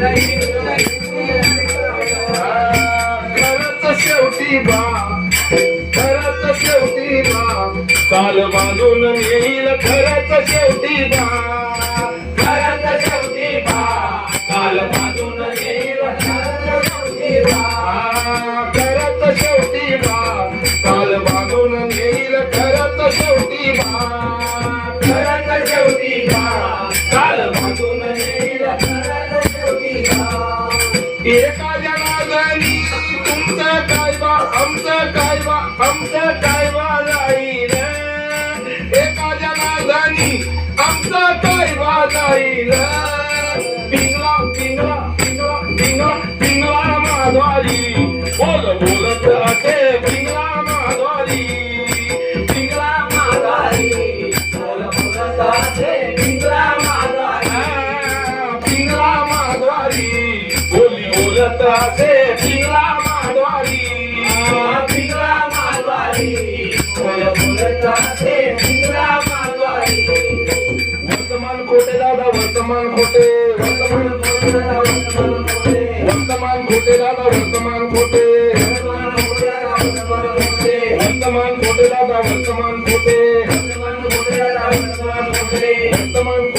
शेवटी बा खरच शेवटी बा काल बाजून येईल खरच शेवटी बा एखाद्या नादानी तुमचं काय बा आमचं काय बा आमचं काय बा जाईल एखाद्या नादानी आमचं काय बा जाईल पिंगला पिंगला पिंगला पिंगला पिंगला माधवारी बोल बोलत असे पिंगला माधवारी पिंगला माधवारी बोल बोलत असे बोली बोलता से पिला मारवाड़ी पिला मारवाड़ी बोली बोलता से पिला मारवाड़ी वर्तमान खोटे दादा वर्तमान खोटे वर्तमान खोटे दादा वर्तमान खोटे दादा वर्तमान खोटे वर्तमान खोटे दादा वर्तमान खोटे वर्तमान खोटे दादा वर्तमान खोटे वर्तमान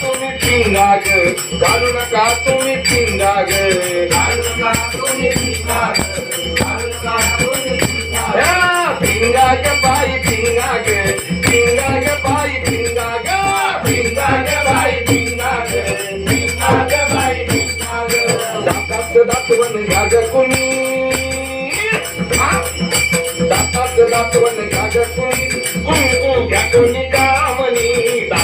तुम्ही पिंगा ग घालू नका तुम्ही पिंगा ग पिंगा ग बाई पिंगा ग पिंगा ग बाई पिंगा ग पिंगा ग बाई पिंगा ग पिंगा ग बाई पिंगा ग दातात दातवन घ्या ग कुणी दातात दातवन घ्या ग कुणी कुणी घ्या कुणी